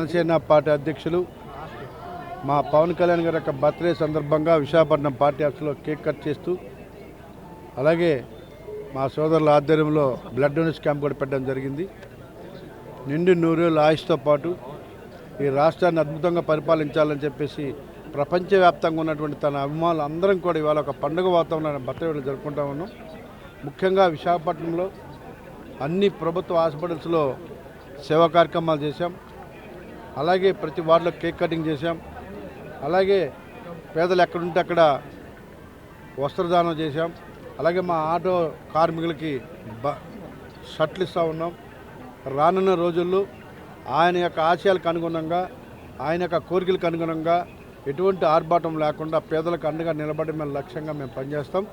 Janasena party అధ్యక్షులు మా పవన్ కళ్యాణ్ గారి యొక్క బర్త్డే సందర్భంగా విశాఖపట్నం పార్టీ ఆఫీస్లో కేక్ కట్ చేస్తూ అలాగే మా సోదరుల ఆధ్వర్యంలో బ్లడ్ డొనేషన్ క్యాంప్ కూడా పెట్టడం జరిగింది. నిండు నూరేళ్ళు ఆయుష్తో పాటు ఈ రాష్ట్రాన్ని అద్భుతంగా పరిపాలించాలని చెప్పేసి ప్రపంచవ్యాప్తంగా ఉన్నటువంటి తన అభిమానులు అందరం కూడా ఇవాళ ఒక పండుగ వాతావరణాన్ని బర్త్డే జరుపుకుంటా ఉన్నాం. ముఖ్యంగా విశాఖపట్నంలో అన్ని ప్రభుత్వ హాస్పిటల్స్లో సేవా కార్యక్రమాలు చేశాం. అలాగే ప్రతి వార్డులో కేక్ కటింగ్ చేశాం. అలాగే పేదలు ఎక్కడుంటే అక్కడ వస్త్రదానం చేశాం. అలాగే మా ఆటో కార్మికులకి బ షర్ట్లు ఇస్తూ ఉన్నాం. రానున్న రోజుల్లో ఆయన యొక్క ఆశయాలకు అనుగుణంగా ఆయన యొక్క కోరికలకు అనుగుణంగా ఎటువంటి ఆర్భాటం లేకుండా పేదలకు అండగా నిలబడి మేము లక్ష్యంగా మేము పనిచేస్తాం.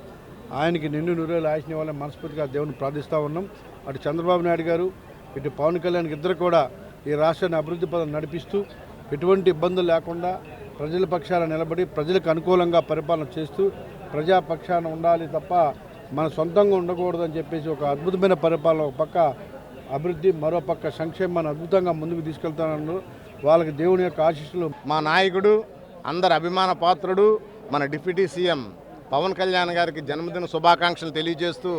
ఆయనకి నిండు నూరేళ్ళు ఆశని వాళ్ళని మనస్ఫూర్తిగా దేవుని ప్రార్థిస్తూ ఉన్నాం. అటు చంద్రబాబు నాయుడు గారు ఇటు పవన్ కళ్యాణ్ ఇద్దరు కూడా ఈ రాష్ట్రాన్ని అభివృద్ధి పదం నడిపిస్తూ ఎటువంటి ఇబ్బందులు లేకుండా ప్రజల పక్షాన నిలబడి ప్రజలకు అనుకూలంగా పరిపాలన చేస్తూ ప్రజాపక్షాన ఉండాలి తప్ప మన సొంతంగా ఉండకూడదని చెప్పేసి ఒక అద్భుతమైన పరిపాలన ఒక పక్క అభివృద్ధి మరో పక్క సంక్షేమాన్ని అద్భుతంగా ముందుకు తీసుకెళ్తానన్నారు. వాళ్ళకి దేవుని యొక్క ఆశీస్సులు. మా నాయకుడు అందరి అభిమాన పాత్రుడు మన డిప్యూటీ సీఎం పవన్ కళ్యాణ్ గారికి జన్మదిన శుభాకాంక్షలు తెలియజేస్తూ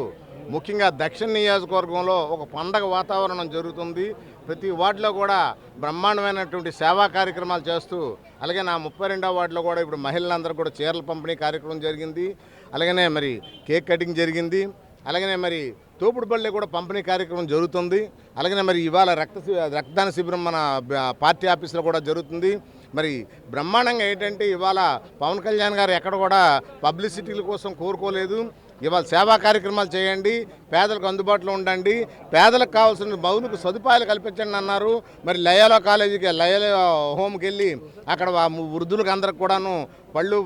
ముఖ్యంగా దక్షిణ నియోజకవర్గంలో ఒక పండగ వాతావరణం జరుగుతుంది. ప్రతి వార్డులో కూడా బ్రహ్మాండమైనటువంటి సేవా కార్యక్రమాలు చేస్తూ అలాగే నా ముప్పై రెండవ వార్డులో కూడా ఇప్పుడు మహిళలందరూ కూడా చీరల పంపిణీ కార్యక్రమం జరిగింది. అలాగనే మరి కేక్ కటింగ్ జరిగింది. అలాగనే మరి తోపుడు బళ్ళే కూడా పంపిణీ కార్యక్రమం జరుగుతుంది. అలాగనే మరి ఇవాళ రక్త రక్తదాన శిబిరం మన పార్టీ ఆఫీసులో కూడా జరుగుతుంది. మరి బ్రహ్మాండంగా ఏంటంటే ఇవాళ పవన్ కళ్యాణ్ గారు ఎక్కడ కూడా పబ్లిసిటీల కోసం కోరుకోలేదు. ఇవాళ సేవా కార్యక్రమాలు చేయండి. పేదలకు అందుబాటులో ఉండండి. పేదలకు కావాల్సిన మౌలిక సదుపాయాలు కల్పించండి అన్నారు. మరి లయాలో కాలేజీకి లయలో హోమ్కి వెళ్ళి అక్కడ వృద్ధులకు అందరికి కూడాను పళ్ళు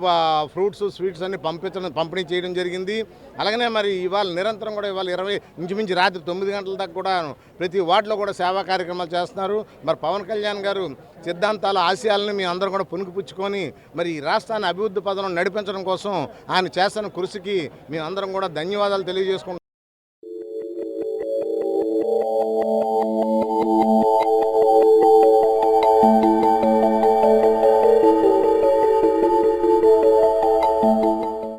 ఫ్రూట్స్ స్వీట్స్ అన్ని పంపించడం పంపిణీ చేయడం జరిగింది. అలాగనే మరి ఇవాళ నిరంతరం కూడా ఇవాళ ఇరవై ఇంచుమించి రాత్రి తొమ్మిది గంటల దాకా కూడా ప్రతి వార్డులో కూడా సేవా కార్యక్రమాలు చేస్తున్నారు. మరి పవన్ కళ్యాణ్ గారు సిద్ధాంతాల ఆశయాలను మీ అందరం కూడా పుణికిపుచ్చుకొని మరి ఈ రాష్ట్రాన్ని అభివృద్ధి పథనం నడిపించడం కోసం ఆయన చేస్తున్న కృషికి మేము అందరం కూడా ధన్యవాదాలు తెలియజేసుకుంటున్నాం.